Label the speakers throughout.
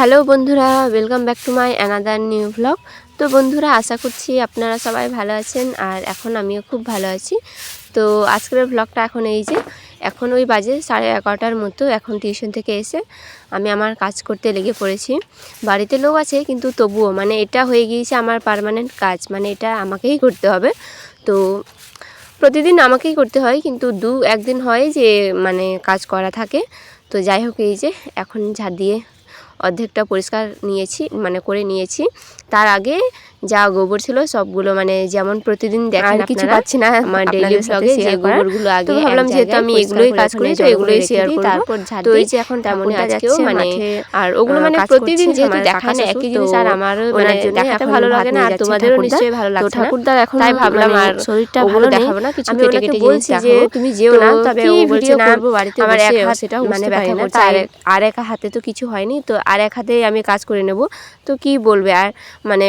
Speaker 1: Hello বন্ধুরা welcome back to my another new vlog তো বন্ধুরা, আশা করছি আপনারা সবাই ভালো আছেন আর এখন আমিও খুব ভালো আছি। তো আজকের ব্লগটা এখন এই যে, এখন ওই বাজে সাড়ে এগারোটার মতো, এখন টিউশন থেকে এসে আমি আমার কাজ করতে লেগে পড়েছি। বাড়িতে লোক আছে, কিন্তু তবুও মানে এটা হয়ে গিয়েছে আমার পার্মানেন্ট কাজ মানে এটা আমাকেই করতে হবে। তো প্রতিদিন আমাকেই করতে হয়, কিন্তু দু একদিন হয় যে মানে কাজ করা থাকে। তো যাই হোক, এই যে, এখন ঝাড় দিয়ে অর্ধেকটা পরিষ্কার নিয়েছি মানে করে নিয়েছি। তার আগে যা গোবর ছিল সবগুলো মানে যেমন প্রতিদিন দেখেন
Speaker 2: কিছু পাচ্ছি না
Speaker 1: আমার ডেইলি ব্লগে যে। গোবরগুলো আগে
Speaker 2: ভাবলাম যেহেতু আমি এগুলোই কাজ করি তো এগুলোই
Speaker 1: করে
Speaker 2: share করব।
Speaker 1: তারপর
Speaker 2: তো এই যে এখন
Speaker 1: তেমনই আজকেও মানে আর ওগুলো মানে প্রতিদিন যেহেতু
Speaker 2: আমার কাকা
Speaker 1: না একই জিনিস আর
Speaker 2: ওনার
Speaker 1: মানে দেখাতে ভালো লাগে না আর তোমাদেরও নিশ্চয়ই ভালো লাগছে
Speaker 2: ঠাকুরদার এখন
Speaker 1: তাই ভাবলাম
Speaker 2: মানে
Speaker 1: আর
Speaker 2: শরীরটা ভালো
Speaker 1: দেখাবো না কিছু কেটে কেটে
Speaker 2: বলছি যে তুমি যেও না তবে ও বলছে না
Speaker 1: করব? বাড়িতে
Speaker 2: আমার এক হাত
Speaker 1: সেটাও
Speaker 2: মানে ব্যথা করছে, আর
Speaker 1: এক হাতে তো কিছু হয়নি তো আর এক হাতে আমি কাজ করে নেব তো কি বলবে আর মানে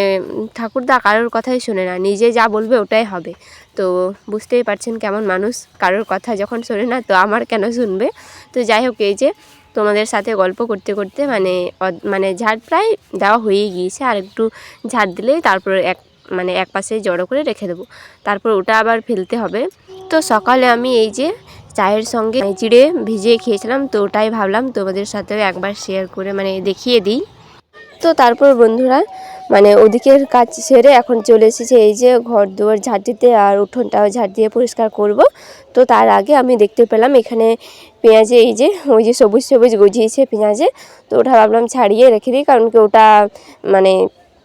Speaker 1: ঠাকুরদা কারোর কথাই শোনে না, নিজে যা বলবে ওটাই হবে। তো বুঝতেই পারছেন কেমন মানুষ, কারোর কথা যখন শোনে না তো আমার কেন শুনবে? তো যাই হোক, এই যে তোমাদের সাথে গল্প করতে করতে মানে মানে ঝাড় প্রায় দেওয়া হয়েই গিয়েছে, আর একটু ঝাড় দিলেই তারপর এক মানে এক পাশে জড়ো করে রেখে দেবো। তারপর ওটা আবার ফেলতে হবে। তো সকালে আমি এই যে চায়ের সঙ্গে চিড়ে ভিজিয়ে খেয়েছিলাম, তো ওটাই ভাবলাম তোমাদের সাথেও একবার শেয়ার করে মানে দেখিয়ে দিই। তো তারপর বন্ধুরা মানে ওদিকের কাজ সেরে এখন চলে এসেছে এই যে ঘর দুয়ার ঝাড় দিতে আর উঠোনটাও ঝাড় দিয়ে পরিষ্কার করব। তো তার আগে আমি দেখতে পেলাম এখানে পেঁয়াজে এই যে, ওই যে সবুজ সবুজ গজিয়েছে পেঁয়াজে। তো ওটা ভাবলাম ছাড়িয়ে রেখে দিই, কারণ কি ওটা মানে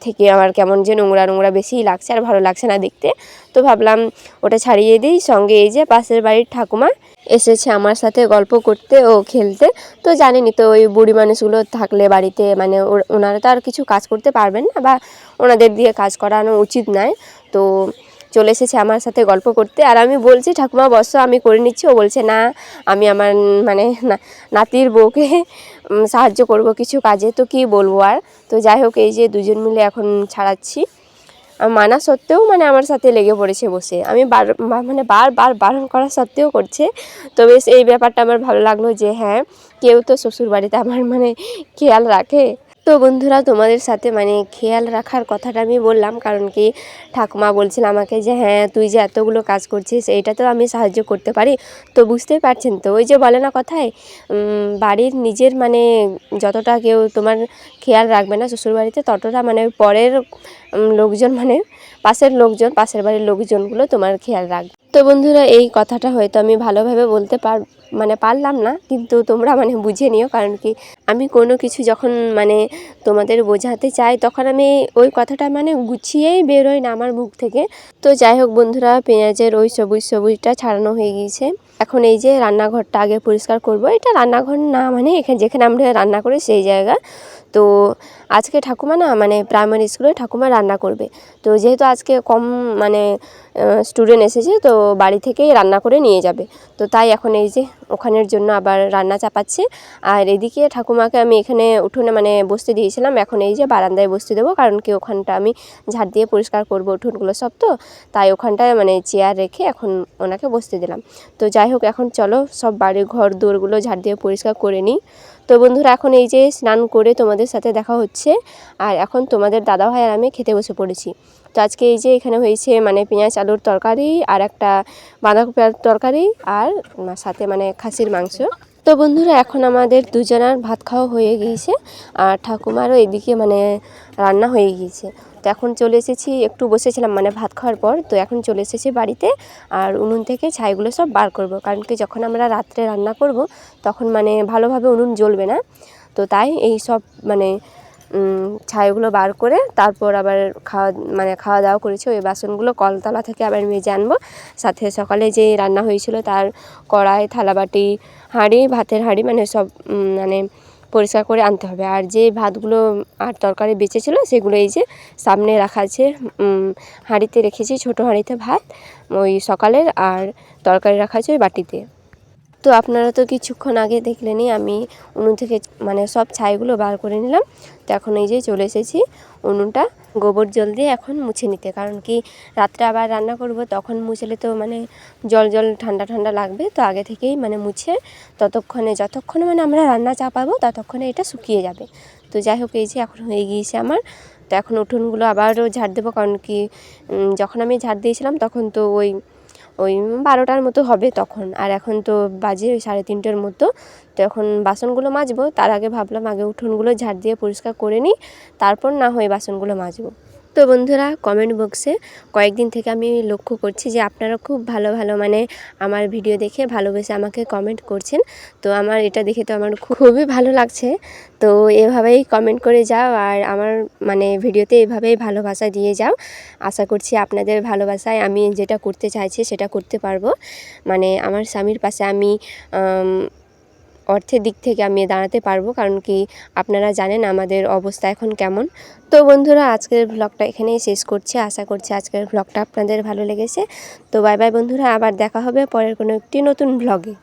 Speaker 1: থেকে আমার কেমন যে নোংরা নোংরা বেশিই লাগছে আর ভালো লাগছে না দেখতে। তো ভাবলাম ওটা ছাড়িয়ে দিই। সঙ্গে এই যে পাশের বাড়ির ঠাকুমা এসেছে আমার সাথে গল্প করতে ও খেলতে। তো জানেনই তো ওই বুড়ি মানুষগুলো থাকলে বাড়িতে মানে ওনারা তো আর কিছু কাজ করতে পারবেন না বা ওনাদের দিয়ে কাজ করানো উচিত নয় তো চলে এসেছে আমার সাথে গল্প করতে। আর আমি বলছি, ঠাকুমা, বসো, আমি করে নিচ্ছি। ও বলছে, না, আমি আমার মানে নাতির বউকে সাহায্য করব কিছু কাজে। তো কি বলব আর? তো যাই হোক, এই যে দুজন মিলে এখন ছাড়াচ্ছি। মানা সত্ত্বেও মানে আমার সাথে লেগে পড়েছে বসে। আমি বার মানে বারবার বারণ করা সত্ত্বেও করছে। তো বেশ, এই ব্যাপারটা আমার ভালো লাগল যে হ্যাঁ কেউ তো শ্বশুর বাড়িতে আমার মানে খেয়াল রাখে। তো বন্ধুরা, তোমাদের সাথে মানে খেয়াল রাখার কথাটা আমি বললাম, কারণ কি ঠাকুমা বলছিল আমাকে যে হ্যাঁ তুই যে এতগুলো কাজ করছিস, এইটা তো আমি সাহায্য করতে পারি। তো বুঝতেই পারছেন তো, ওই যে বলে না কথায় বাড়ির নিজের মানে যতটা কেউ তোমার খেয়াল রাখবে না শ্বশুরবাড়িতে, ততটা মানে পরের লোকজন মানে পাশের লোকজন, পাশের বাড়ির লোকজনগুলো তোমার খেয়াল রাখবে। তো বন্ধুরা, এই কথাটা হয়তো আমি ভালোভাবে বলতে পার মানে পারলাম না, কিন্তু তোমরা মানে বুঝে নিও। কারণ কি, আমি কোনো কিছু যখন মানে তোমাদের বোঝাতে চাই, তখন আমি ওই কথাটা মানে গুছিয়েই বেরোয় না আমার মুখ থেকে। তো যাই হোক বন্ধুরা, পেঁয়াজের ওই সবুজ সবুজটা ছাড়ানো হয়ে গিয়েছে। এখন এই যে রান্নাঘরটা আগে পরিষ্কার করব। এটা রান্নাঘর না মানে এখানে যেখানে আমরা রান্না করি সেই জায়গা। তো আজকে ঠাকুমা না মানে প্রাইমারি স্কুলে ঠাকুমা রান্না করবে। তো যেহেতু আজকে কম মানে স্টুডেন্ট এসেছে, তো বাড়ি থেকেই রান্না করে নিয়ে যাবে। তো তাই এখন এই যে ওখানের জন্য আবার রান্না চাপাচ্ছে। আর এদিকে ঠাকুমাকে আমি এখানে উঠোনে মানে বসতে দিয়েছিলাম। এখন এই যে বারান্দায় বসতে দেবো, কারণ কি ওখানটা আমি ঝাড় দিয়ে পরিষ্কার করব উঠোনগুলো সব তো। তাই ওখানটায় মানে চেয়ার রেখে এখন ওনাকে বসতে দিলাম। তো যাই হোক, এখন চলো সব বাড়ির ঘর দৌড়গুলো ঝাড় দিয়ে পরিষ্কার করে নিই। তো বন্ধুরা, এখন এই যে স্নান করে তোমাদের সাথে দেখা হচ্ছে, আর এখন তোমাদের দাদা ভাই আর আমি খেতে বসে পড়েছি। তো আজকে এই যে এখানে হয়েছে মানে পেঁয়াজ আলুর তরকারি আর একটা বাঁধাকপি আলুর তরকারি আর সাথে মানে খাসির মাংস। তো বন্ধুরা, এখন আমাদের দুজনার ভাত খাওয়া হয়ে গিয়েছে, আর ঠাকুমারও এদিকে মানে রান্না হয়ে গিয়েছে। তো এখন চলে এসেছি, একটু বসেছিলাম মানে ভাত খাওয়ার পর, তো এখন চলে এসেছি বাড়িতে আর উনুন থেকে ছাইগুলো সব বার করব। কারণ কি যখন আমরা রাত্রে রান্না করব, তখন মানে ভালোভাবে উনুন জ্বলবে না। তো তাই এই সব মানে ছাইগুলো বার করে তারপর আবার খাওয়া মানে খাওয়া দাওয়া করেছি। ওই বাসনগুলো কলতলা থেকে আবার মেজে আনব। সাথে সকালে যে রান্না হয়েছিল তার কড়াই, থালাবাটি, হাঁড়ি, ভাতের হাঁড়ি মানে সব মানে পরিষ্কার করে আনতে হবে। আর যে ভাতগুলো, আর তরকারি বেঁচেছিলো সেগুলো এই যে সামনে রাখা আছে হাঁড়িতে রেখেছি, ছোটো হাঁড়িতে ভাত, ওই সকালের, আর তরকারি রাখা আছে ওই বাটিতে। তো আপনারা তো কিছুক্ষণ আগে দেখলেনই আমি উনুন থেকে মানে সব ছাইগুলো বার করে নিলাম। তো এখন এই যে চলে এসেছি উনুনটা গোবর জল দিয়ে এখন মুছে নিতে। কারণ কি রাত্রে আবার রান্না করব, তখন মুছলে তো মানে জল জল ঠান্ডা ঠান্ডা লাগবে। তো আগে থেকেই মানে মুছে ততক্ষণে যতক্ষণে মানে আমরা রান্না চাপাবো ততক্ষণে এটা শুকিয়ে যাবে। তো যাই হোক, এই যে এখন হয়ে গিয়েছে আমার। তো এখন উঠোনগুলো আবারও ঝাড় দেবো। কারণ কি যখন আমি ঝাড় দিয়েছিলাম তখন তো ওই ওই বারোটার মতো হবে তখন। আর এখন তো বাজে ওই সাড়ে তিনটের মতো। তো এখন বাসনগুলো মাজবো। তার আগে ভাবলাম আগে উঠোনগুলো ঝাড় দিয়ে পরিষ্কার করে নিই। তারপর না হয় বাসনগুলো মাজবো। তো বন্ধুরা কমেন্ট বক্সে কয়েকদিন থেকে আমি লক্ষ্য করছি যে আপনারা খুব ভালো ভালো মানে আমার ভিডিও দেখে ভালোবেসে আমাকে কমেন্ট করছেন। তো আমার এটা দেখে তো আমার খুবই ভালো লাগছে। তো এভাবেই কমেন্ট করে যাও আর আমার মানে ভিডিওতে এভাবেই ভালোবাসা দিয়ে যাও। আশা করছি আপনাদের ভালোবাসায় আমি যেটা করতে চাইছি সেটা করতে পারব। মানে আমার স্বামীর পাশে আমি অর্থের দিক থেকে আমি দাঁড়াতে পারব, কারণ কি আপনারা জানেন আমাদের অবস্থা এখন কেমন। তো বন্ধুরা, আজকের ব্লগটা এখানেই শেষ করছি। আশা করছি আজকের ব্লগটা আপনাদের ভালো লেগেছে। তো বাই বাই বন্ধুরা, আবার দেখা হবে পরের কোনো একটি নতুন ব্লগে